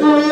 Hallelujah.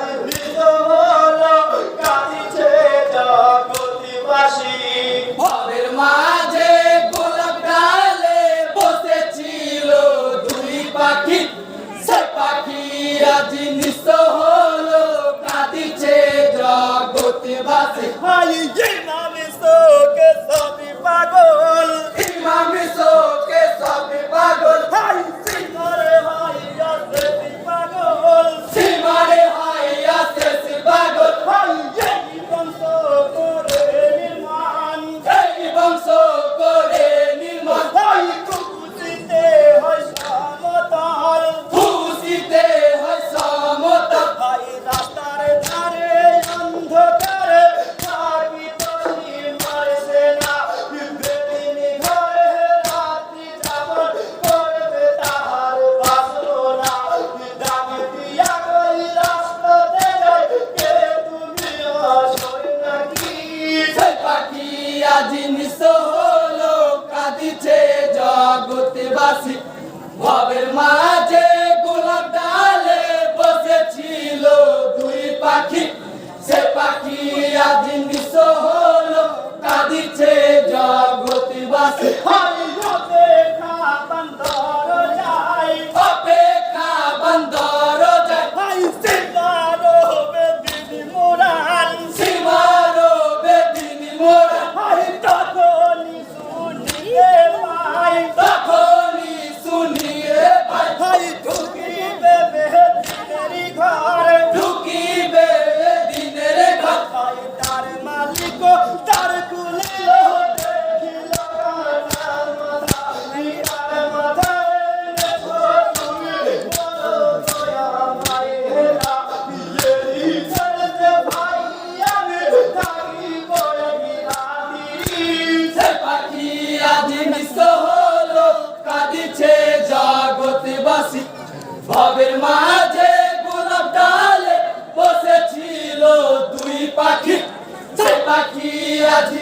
হারিয়ে ইমামে শোকে সবই পাগল। ইমামে শোকে সবই পাগল। হাই সিমারে হাই আসে পাগল। সিমারে হাই আসে পাগল। হাই এই বংশ করে নির্মাণ। এই বংশ a ti